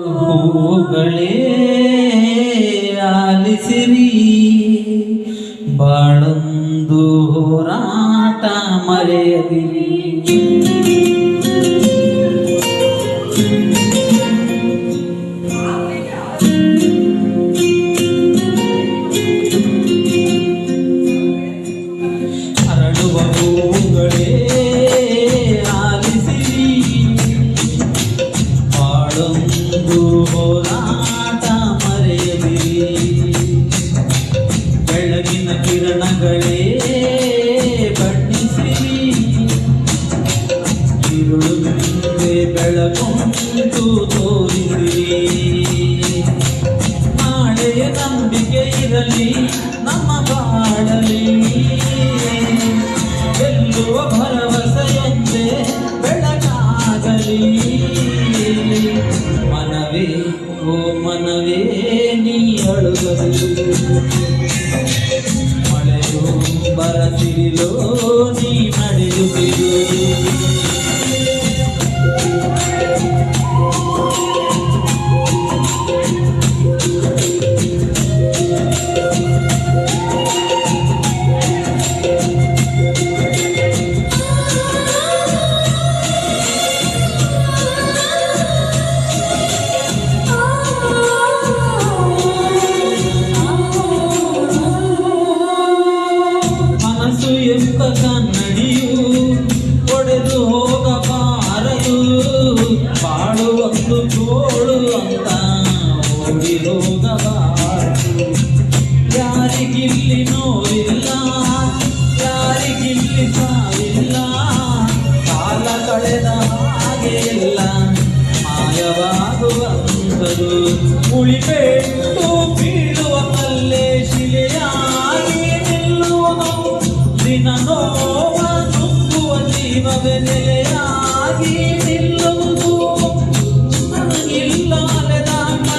ಹೂಗಳೇ ಆಲಿಸಿರಿ ಬಾಳೊಂದು ಹೋರಾಟ ಮರೆಯದಿರಿ ಬಾಳೊಂದು ಹೋರಾಟ ಮರೆಯಲಿ. ಬೆಳಗಿನ ಕಿರಣಗಳೇ ಬಣ್ಣಿಸಿರಿ ಇರುಳು ಮುಂದೆ ಬೆಳಕೊಂಟು ತೋರಿಸಿರಿ ನಾಳೆಯ ನಂಬಿಕೆ ಇರಲಿ, ನಮ್ಮ ಬಾಳಲಿ. ಮನವೇ ಓ ಮನವೇ ನೀ ಅಳುಗಲು ಮಳೆಯು ಬರಸಿರಿಲೋ ನೀ ನಡೆಯುತ್ತಿರು ಕನ್ನಡಿಯು ಒಡೆದು ಬಾಳು ಬಾಳುವೊಂದು ತೋಳು ಅಂತ ಓಡಿ ಹೋಗಬಾರದು ಯಾರಿಗಿಲ್ಲಿ ನೋವಿಲ್ಲ, ಯಾರಿಗಿಲ್ಲಿ ಸಾವಿಲ್ಲ, ಕಾಲ ಕಳೆದ ಹಾಗೆ ಎಲ್ಲ ಮಾಯವಾಗುವಂಥದು. ಉಳಿಪೆಟ್ಟು ஜீவவ நிலையாகி நில்லும் இல்லாததாண்ட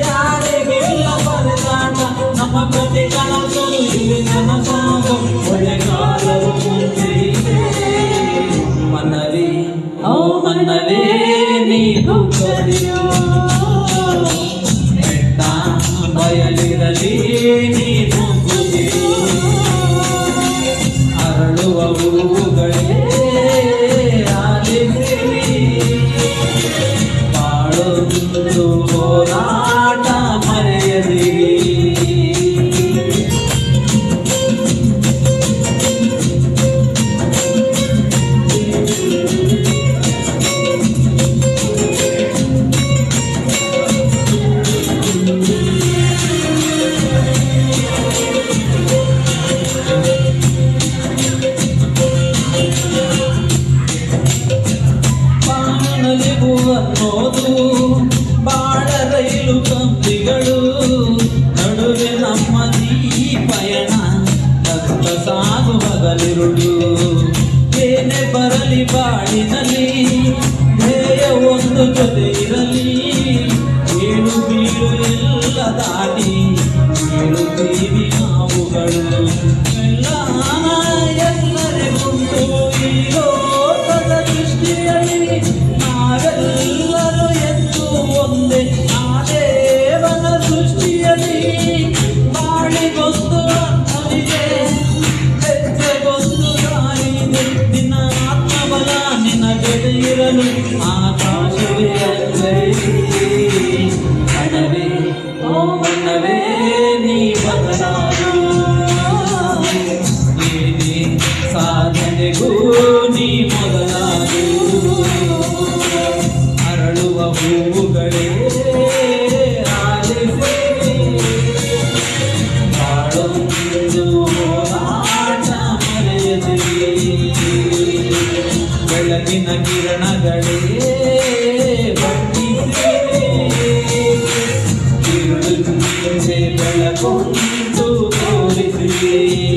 யாரையும் வரதாண்ட நம்ம பற்றி கணக்கும் இது நமக்காகும் உலகாலவும் மன்னவே ஓ மன்னவே நீ கரியோ ಒಂದು ಜೊತೆ ಇರಲಿ ಏಳು ಬೀಳು ಎಲ್ಲ ದಾಟಿ ಬೀಳುತ್ತೀವಿ ನಾವುಗಳು ಎಲ್ಲಾನ ಎಲ್ಲರಿಗುಂಟು ಈ ಲೋಕದ ದೃಷ್ಟಿಯಲ್ಲಿ ನಾವೆಲ್ಲರೂ ಎದ್ದು ಒಂದೇ ಆ ದೇವನ ಸೃಷ್ಟಿಯಲ್ಲಿ ಬೆಳಗಿನ ಕಿರಣಗಳೇ ಬೆಳಗೊಂಡು ತೋರಿಸಿಯೇ